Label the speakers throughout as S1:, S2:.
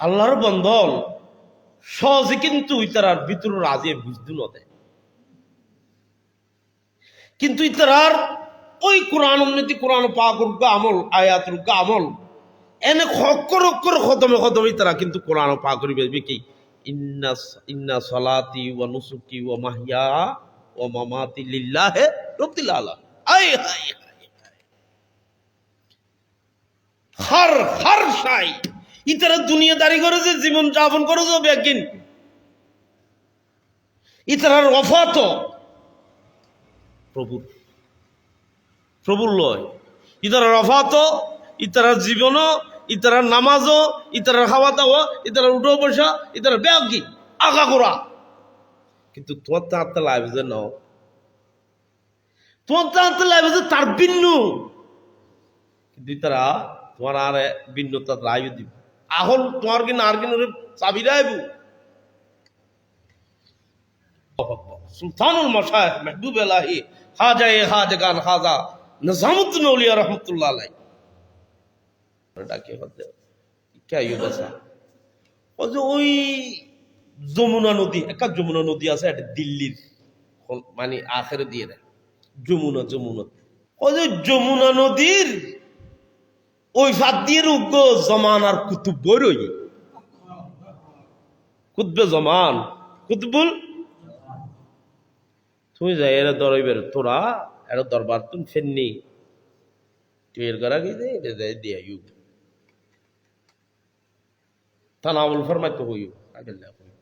S1: আল্লাহর বন্ধন সহজে কিন্তু ইতারার ভিতর রাজে বুঝতে নদে কিন্তু ইতারার ওই কোরআন উন্নতি, কোরআন পাক রুগা আমল, আয়াত রুগা আমল, এনে অক্ষর অক্ষর খতমে খতমে তারা কিন্তু কোরআন পাক করিবে। কি? ইন্না ইন্না সলাতি ওয়া নুসুকি ওয়া মাহিয়া ওয়া মামাতি লিল্লাহি রাব্বিল আলামিন হায় হায় হর হর সাই। ইতারা দুনিয়াদারি করে যে জীবন যাপন করে যাবে একদিন। ইতারার অফাত প্রভুর। প্রভুর লয়। ইতারার অফাত, ইতারার জীবনও ইতারার নামাজও ইতারার খাওয়া দাওয়া, ইতারার উঠো বসা, ইতারার ব্যাগ কি? আগা করা কিন্তু তোমার তো হাতে লাইভ যে নাও। তোমার তো হাতে লাইভ যে তার ভিন্ন। কিন্তু তারা তোমার আর ভিন্নতা রায় দিব। আহল তোমার কিনা আর কিনা চাবি রাইব সুলতানুল মশায়েখ মেহবুব এলাহি হাজা এ হাজগান হাজা নিজামুদ্দিন রহমতুল্লাহ আলাই ডাকে হতে কে বাসা ও যে ওই যমুনা নদী একটা যমুনা নদী আছে, এটা দিল্লির মানে আখের দিয়ে দেয়। যমুনা যমুনা। ও যে যমুনা নদীর ওই ফাঁদ দিয়ে জমান আর কুতুব বইরই কুতবে জমান, কুতবুল। তুমি যাই এরা দরইবের, তোরা, এরা দরবার তুমি ফেননি। তুই এর করা কি দেয় ইউ তানাউল ফরমাই তো না হইও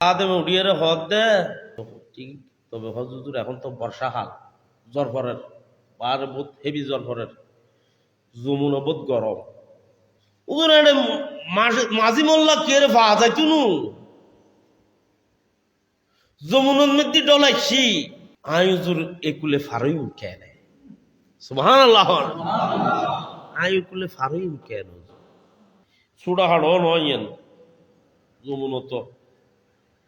S1: আদমে উড়িয়ে হদ দে। ঠিক, তবে হজুর, এখন তো বর্ষাকাল জরফরের আর বহুত হেভি জরফরের যমুনা বহুত গরম। এটা মাঝি মোল্লা কে রে পাওয়া যায় তুনু যমুনার মধ্যে ডলাইছি। আয়ুজুর একুলে ফারই উঠে নেয় সুবহান আল্লাহ আয়ুকুলে ফারই উঠে নেয় সুড়া হাড়ো নয়েন। যমুনা তো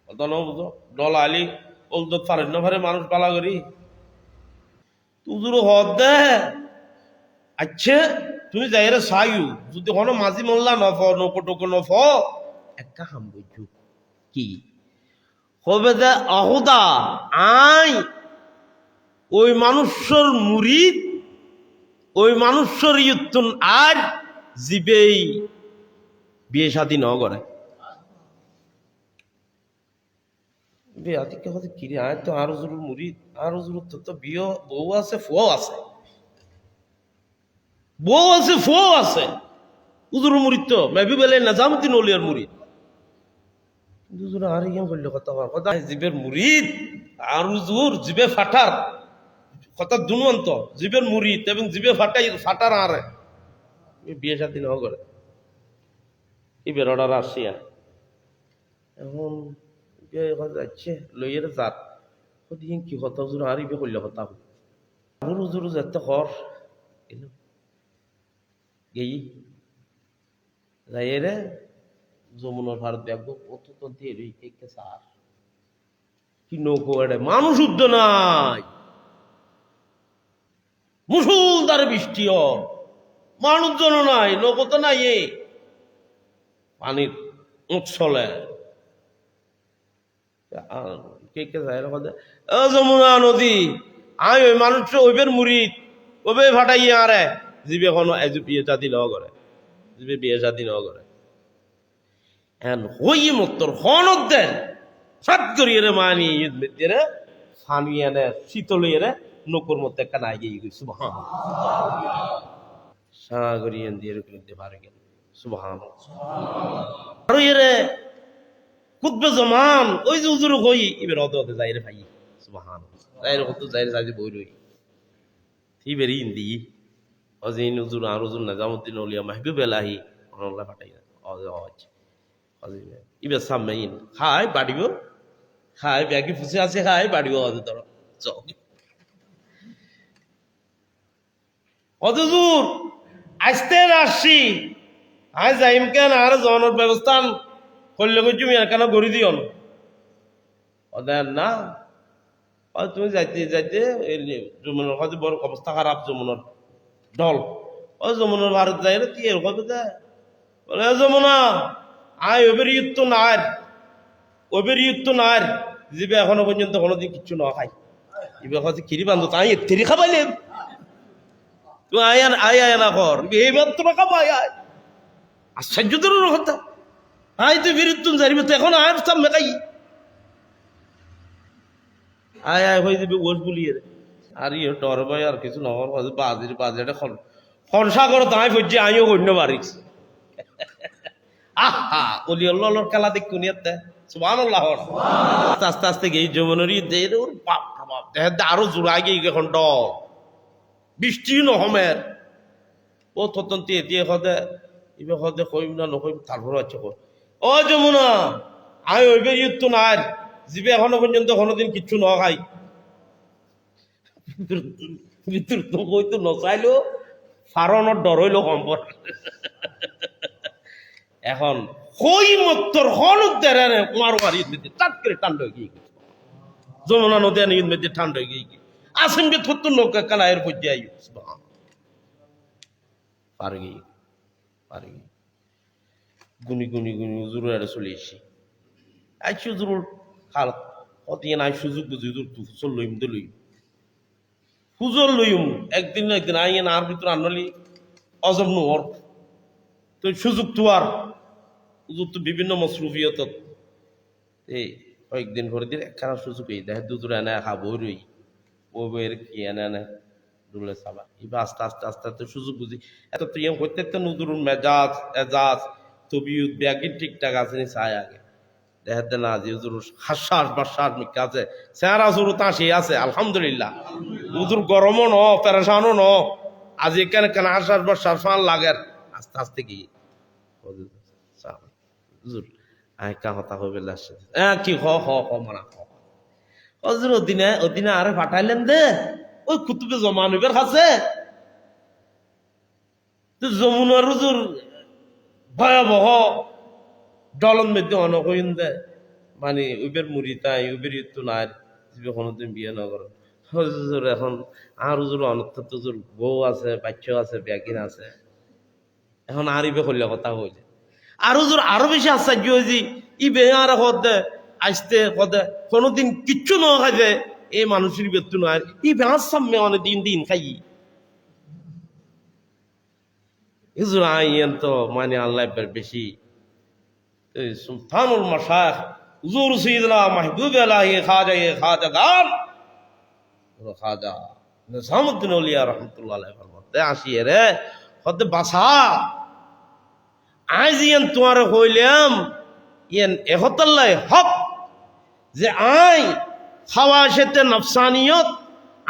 S1: অত ন বুঝো ডলা আলি ওলদত ফারেন না ফারে মানুষ পালা করি। তুজুর হদ দে। আচ্ছা তুমি যাই রে সায়ু, যদি কোনো মাঝি মোল্লা নফ নকটক নফ, একটা হাম বুঝু। কি? হবে যে অহুদা আই, ওই মানুষের মুরিদ, ওই মানুষের ইয়ুত্তুন আর জীবেই বিয়ে শাদী ন করে। আদিকে হতে কিরে আয় তো আরও জরুর মুরিদ, আরও জরুর তো তো বিয়ে, বউ আছে, ফুয়াও আছে। বউ আছে, ফুয়াও আছে। উজুর মুরিদ তো, মেবি বেলে নাজামুদ্দিন ওলিয়ার মুরিদ দুজন আর ইয়ে বলল কথা হওয়ার কথা জীবের মুরিদ আর উজুর জিবে ফাটার। কথা দুনন্ত জীবের মুরিদ এবং জিবে ফাটাই, ফাটার আর। বিয়ে সাথে ন করে। এই বেরোডার আসিয়া এখন যাচ্ছে, লইয়ের যাত ওদিন কি কথা, উজুর আর ইবে করলে কথা উজুর উজুর যেতে কর। এলো গেই। যাই রে, যমুনার ভারত দেখব কত তো দিয়ে কে সার। কি নৌকো এটা মানুষ উদ্য নাই। মুসুলদার বৃষ্টি হয় মানুষজন নাই, নৌকো তো নাই এ পানির উৎসলে। কে কে যায় যমুনা নদী আমি ওই মানুষ ওইবের মুড়িদ ওবে ফাটাইয়ে আরে জীবে কোনো বিয়ে জাতি ন করে জীবে বিয়ে জাতি ন করে এন হই মত্তর হনত দেন সাত করিয়ে রে মানি ইউদ মেতে রে ফানি এনে শীতল রে নকুর মধ্যে একটা নাই গিয়ে গই সুবহান সাগরিয়েন দিয়ে রে কিনতে পারে গেল সুবহান আর রে কুতবে জমান, ওই যে উজুর হই এবার অদ অদ যাই রে ভাই সুবহান যাই রে কত যাই রে যাই বই রই থি বেরি ইন্দি। অজিন, উজুর, আর উজুর নাজামুদ্দিন ওলিয়া মাহবুব এলাহি অনল্লা ফাটাই অজ অজ ইবে সামনে খাই বাড়িব। খাই ব্যাগে আছে খাই বাড়িব অত ধর। অতদূর আসতে আসছি আজ কেন? আর জনের ব্যবস্থা করলে কই তুমি কেন গড়ি দিও ওদের না। তুমি যাইতে যাইতে যমুনার হয়তো বড় অবস্থা খারাপ যমুনার ডল ও ভারত রে কি এরকম বলে যমুনা, আয় ইউত্ত নার। ইউত্ত নার। জিবে এখনও পর্যন্ত কোনোদিন কিচ্ছু না খাই ইবে হচ্ছে কিরি বান্ধব, তাই তেরি খাবাইলেন তুই আয় আয় আয় না কর। এই মাত্র খাবাই, আয়। আশ্চর্য তোর কথা। আয়, তুই বিরুদ্ধ জানিবে তো এখন আয়, সামনে খাই। আয় আয়, হয়ে যাবে ওষ বলিয়ে রে আর ইয়ে ডর ভাই আর কিছু নহর বাজির বাজেটে খন খনসা করো তাই ফুটছে আমিও অন্য বাড়িস আহা অলি আল্লাহর খেলা দেখ কুনিয়াতে সুবান আল্লাহ আস্তে আস্তে আস্তে গিয়ে যমুনের দে ওর বাপ বাপ। দেহ আরও জোড়া গিয়ে এখন ড বৃষ্টি নহমের ও ততন দিয়ে দিয়ে হদে ইবে হদে কইম না নকইম তারপর আছে ও যমুনা আমি ওইবে ইউত্তু নাই। জিবে এখনও পর্যন্ত কোনোদিন কিচ্ছু ন খাই ভিতর তো কইতো নচাইলো ফারণর ডর সম্পদ এখন কই মত্তর হন উদ্ধারে কুমার মারি দিতে টাট করে গিয়ে যমুনা নদী আনি মেয়েদের গিয়ে নৌকা কানায়ের পর্যায়ে আইও পার গিয়ে পার গুনি গুনি গুনি উজুর আরে চলে এসি খাল সুযোগ বুঝি উজুর তু দে লইম ফুজল লইম, একদিন না একদিন আইন আর ভিতর আনলি অজম নোর তো সুযোগ তো আর, হুজুর তো বিভিন্ন মসরুফিয়ত এই কয়েকদিন করে দিন একখানা সুযোগ এই দেখে দুজুর এনে খাব রই ও বইয়ের কি এনে এনে দুলে সাবা এবার আস্তে আস্তে আস্তে আস্তে সুযোগ বুঝি, এত তো ইয়ে করতে তো নজরুল মেজাজ, এজাজ তবিউত ব্যাগিন ঠিকঠাক আছে নি, চাই আগে। দেখাতে না, যে হুজুর হাসাস বাসাস মিকা আছে স্যার আছে, আলহামদুলিল্লাহ। হুজুর গরমও ন, পেরেশানও ন। আজ এখানে কেন হাসাস বাসাস ফান লাগের? আস্তে আস্তে কি? হুজুর, আয় কা হতা হইবে লাসে হ্যাঁ কি হ হ হ মানা হজুর, ওদিনে ওদিনে আরে পাঠাইলেন দে। ওই কুতুবে জমা নিবের কাছে যমুনার হুজুর ভয়াবহ ডলন মধ্যে অনকইন দে মানে উবের মুড়ি তাই উবের ইত্তু নাই কোনোদিন বিয়ে নগর হুজুর এখন আর হুজুর অনর্থ হুজুর বউ আছে বাচ্চা আছে ব্যাগিন আছে এখন আর ইবে করলে কথা হইলে আর হুজুর আরও বেশি আশ্চর্য হয়েছি ইবে আর হদে আসতে হদে কোনোদিন কিচ্ছু ন খাইবে এই মানুষের বেতু নয় ই বেহার সামনে অনেক দিন দিন খাই হুজুর আইয়েন তো মানে আল্লাহ বেশি সুলতানুল মাশাইখ, হুজুর সৈয়দনা মাহবুব আলাহি খাজা এ খাজা গান। খাজা নিজামুদ্দিন ওলিয়া রহমতুল্লাহ আলাইহি ফরমাতে আসিয়ে রে হতে বাসা। আজ ইয়ান তোমার হইলাম ইয়ান এহতাল্লাই হক, যে আই খাওয়া সেতে নফসানিয়ত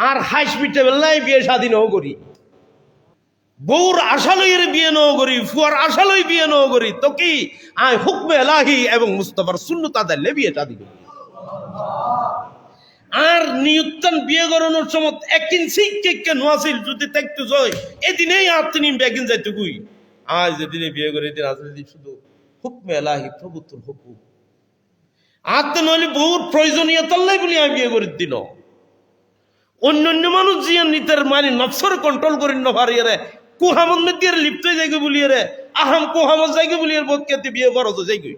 S1: আর হসপিটাল বিয়ে স্বাধীন করি। বউর আশালয়ের বিয়ে ন করি, ফুয়ার আশালয় বিয়ে ন করি, তো কি? আই হুকমে এলাহি এবং মুস্তফার শূন্যতা দিলে বিয়ে শাদি করি আর নিয়ুত্তান বিয়ে করানোর সময় একদিন শিখকে কে নোয়াছিল যদি দেখতে যাই, এদিনেই আর বেগিন যাইতে গুই আজ যেদিনে বিয়ে করে, এদিন আসলে শুধু হুকমে এলাহি, প্রভুত্বর হুকুম। আর তো নইলে বহুর প্রয়োজনীয়তাল্লাই বলি আমি বিয়ে করে দিন অন্য অন্য মানুষ জিয়া নিতের মানে নফসর কন্ট্রোল করি নভারিয়ে রে কুহামত মে দিয়ে লিপ্ত যাইগে বলিয়ে রে আহাম কুহামত যাইগে বলিয়ে বোধ কেতে বিয়ে করো তো যাইগে।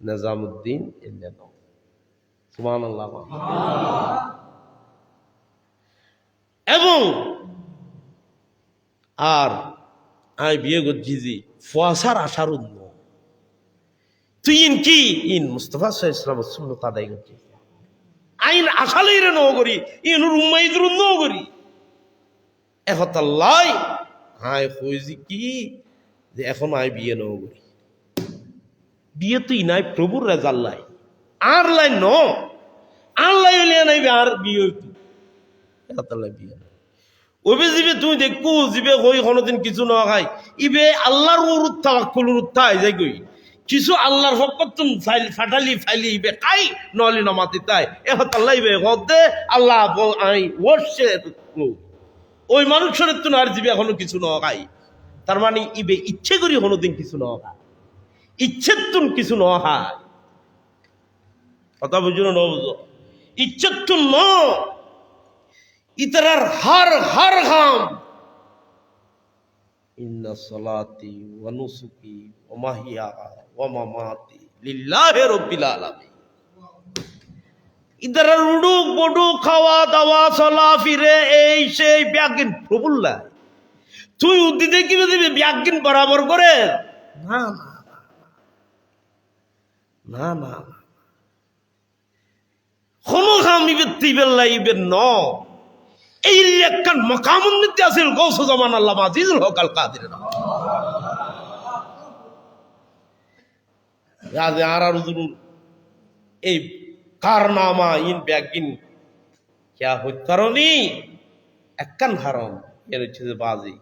S1: নিজামুদ্দিন ইল্লাহ সুবহানাল্লাহ এবং আর আমি বিয়ে করছি যে ফুয়াশার আশার উন্ম। তুই ইন কি? ইন মুস্তফা ইসলাম সুন্নত আদায় করছি আইন আশালেই রে নগরী ইন রুমাইদ নগরী। এহতাল্লাই হাই হইছি কি যে এখন আই বিয়ে নগরী বিয়ে তুই নাই, প্রভুর রেজাল্লাই আর লাই ন। আর লাই হইলে নাই আর বিয়ে হইতো এহতাল্লাই বিয়ে ওবে জিবে তুই দেখু জিবে কই কোনোদিন কিছু ন খাই। ইবে আল্লাহর উরুত তাওয়াক্কুল উরুত তাই যাই গই কিছু আল্লাহর ফকতুন ফাইল, ফাটালি, ফাইলি ইবে কাই নলি নমাতি তাই। এহত আল্লাহ ইবে গদে, আল্লাহ ব- আই ওরছে ওই মানুষের তো আর জিবে এখনও কিছু ন খাই তার মানে ইবে ইচ্ছে করি কোনোদিন কিছু ন খায় ইচ্ছের তুন কিছু কথা বুঝো না ইচ্ছের তুন ন। ইতরার হার হার ঘাম। ইন্না সলাতি ওয়া নুসুকি ওয়া ইদার উডুক বডুক খাওয়া দাওয়া চলা ফিরে এই সেই ব্যাগিন। প্রবুল্লা তুই উদ্দি দেখিবে দিবি ব্যাগিন বরাবর করে? না না না, না। কোনো খামি ব্যক্তি বেল্লাইবেন ন। এই একখান মকামুন নিতে আসিল গৌস জামান আল্লাহ আজিজুল হকাল কাদির রাজে আর আর এই কারনামা ইন ব্যাগিন ক্যা হত্যারণী একখান হারম এর হচ্ছে যে বাজি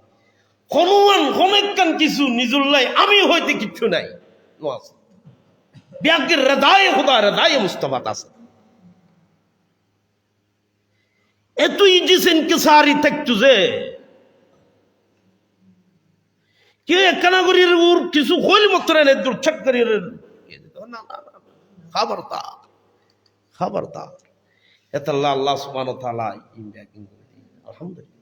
S1: কিছু নিজুল্লাই আমি হইতে কিচ্ছু নাই ব্যাগের রেদায় হুদা রেদায় মুস্তফাত আছে থাকতু যে কে একখানা করি ওর কিছু হইল মতো রে দূর খবরদার খবরদার। এত আল্লাহ আল্লাহ দিন আলহামদুলিল্লাহ।